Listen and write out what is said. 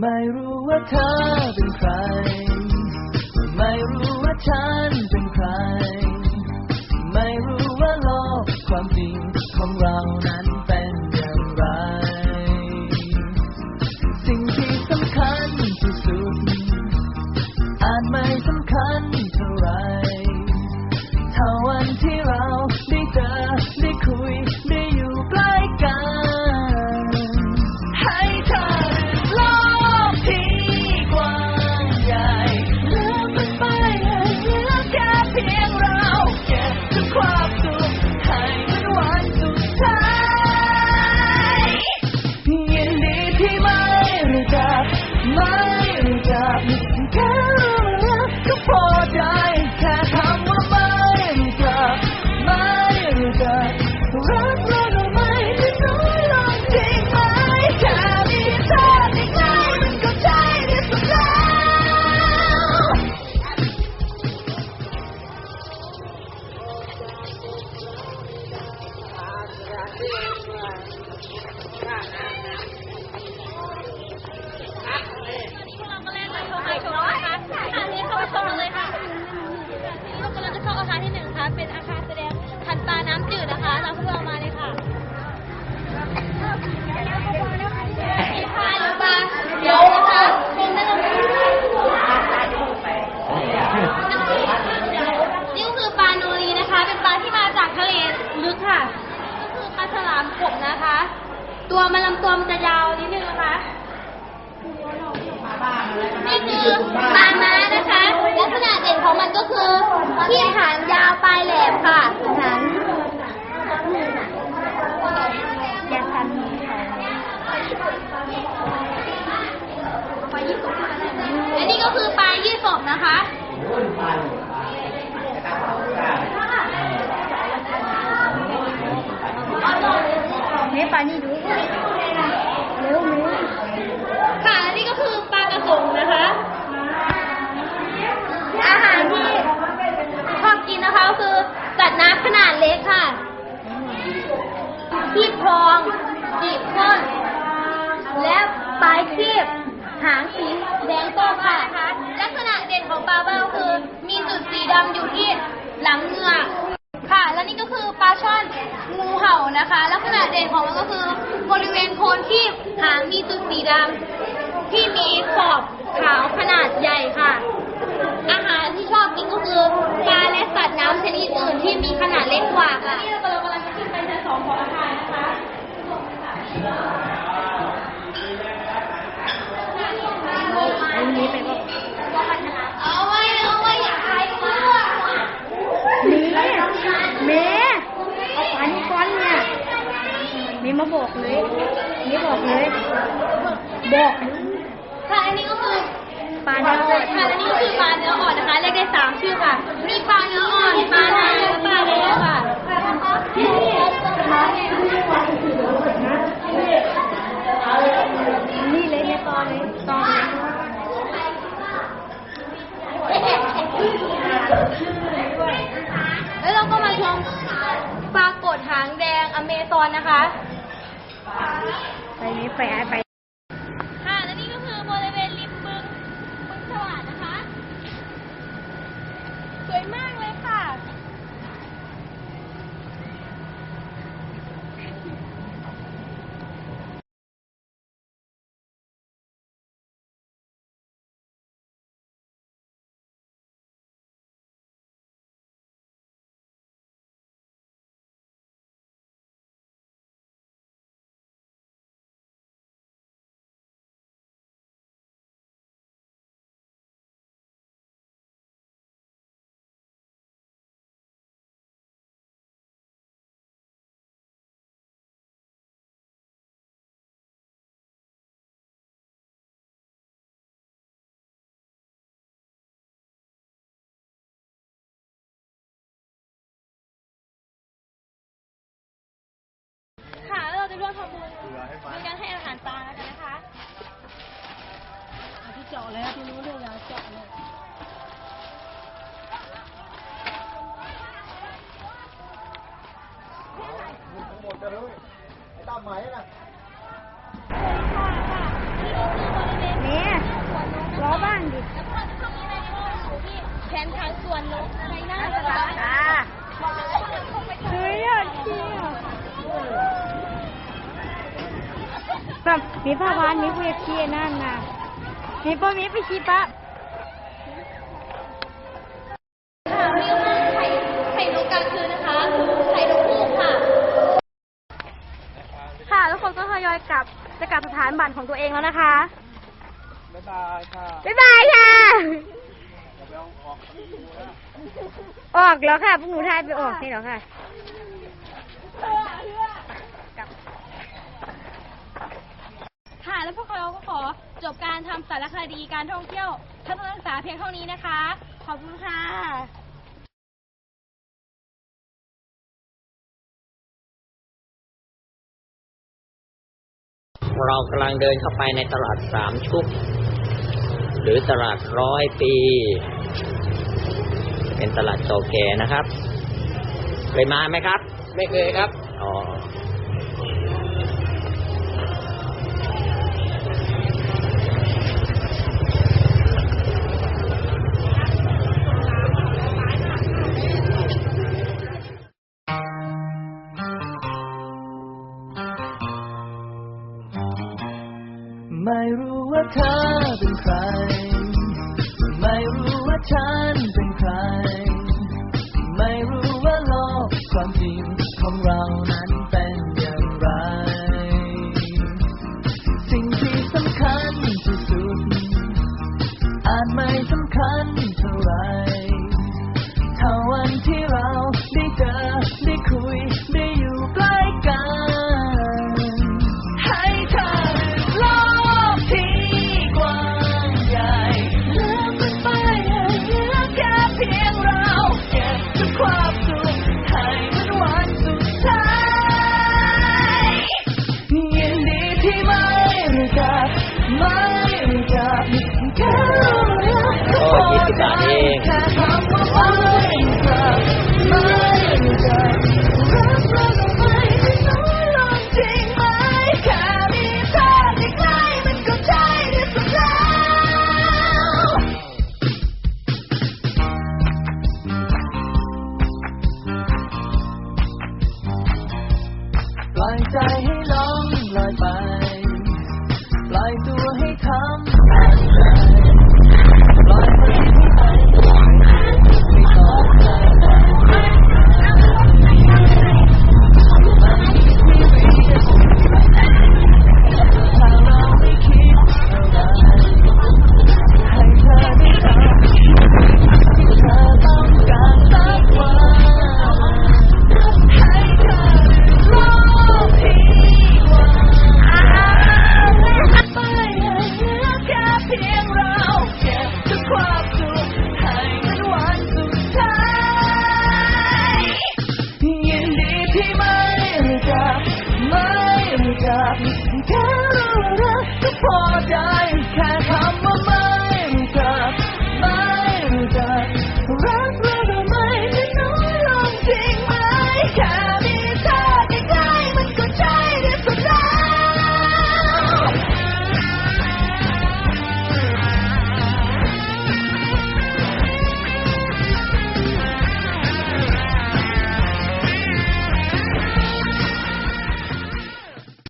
ไม่รู้ว่าเธอเป็นใคร ไม่รู้ว่าฉันเป็น รู้จัก ตัวมันลำตัวมันจะยาวนิดนึงนะคะนี่คือปลาม้านะคะลักษณะเด่นของมันก็คือที่หางยาวปลายแหลมค่ะหางยาคันและนี่ก็คือปลายี่สบนะคะนี่ปลานี่ดูเร็วเร็ว ค่ะและนี่ก็คือปลากระสงนะคะ อาหารที่ชอบกินนะคะก็คือสัตว์น้ำขนาดเล็กค่ะที่พองจีบข้นและปลายคีบหางสีแดงส้มค่ะลักษณะเด่นของปลาเบ้าคือ มีจุดสีดำอยู่ที่หลังเหงือก ค่ะ และนี่ก็คือปลาช่อนงูเห่านะคะ ลักษณะเด่นของมันก็คือบริเวณโคนที่หางมีจุดสีดำที่มีขอบขาวขนาดใหญ่ค่ะ อาหารที่ชอบกินก็คือปลาและสัตว์น้ำชนิดอื่นที่มีขนาดเล็กกว่าค่ะนี่เรากำลังจะขึ้นไปชั้นสองของอาคารนะคะ อันนี้ไปก็ เอาไว้เอาไว้อย่าใครกลัว เมเมเอาปลานี่ก้อนเนี่ยเมมาบอกเลยเมบอกเลยบอกค่ะอันนี้ก็คือปลาเนื้ออ่อนค่ะอันนี้ก็คือปลาเนื้ออ่อนนะคะเรียกได้สามชื่อค่ะ มีปลาเนื้ออ่อนปลาหนาและปลาเล็กค่ะนี่เลยเนี่ยตอนเลยตอนเลยแล้วเราก็มาชมปลากดหางแดงอเมซอนนะคะ ไปนี้ วนนกในหน้าตลาดอ่าเฮ้ยอยากเที่ยวแบบมีผ้าวานมีผู้เที่ยวนั่นนะมีปะมีไปชีปะค่ะเรียกว่าไข่ไข่นกกลางคืนนะคะไข่นกฮูกค่ะค่ะทุกคนก็ทยอยกลับจะกลับสถานบัตรของตัวเองแล้วนะคะ บ๊ายบายค่ะ บ๊ายบายค่ะ ออกแล้วค่ะพวกหนูทายไปออกนี่แล้วค่ะค่ะแล้วพวกเราก็ขอจบการทำสารคดีการท่องเที่ยวทัศนศึกษาเพียงเท่านี้นะคะ ขอบคุณค่ะเรากำลังเดินเข้าไปในตลาดสามชุก หรือตลาดร้อยปี เป็นตลาดเก่าแก่นะครับ เคยมาไหมครับ ไม่เคยครับ อ๋อ ไม่รู้ว่าเธอเป็นใคร ไม่รู้ว่าฉัน จักไม่รู้จั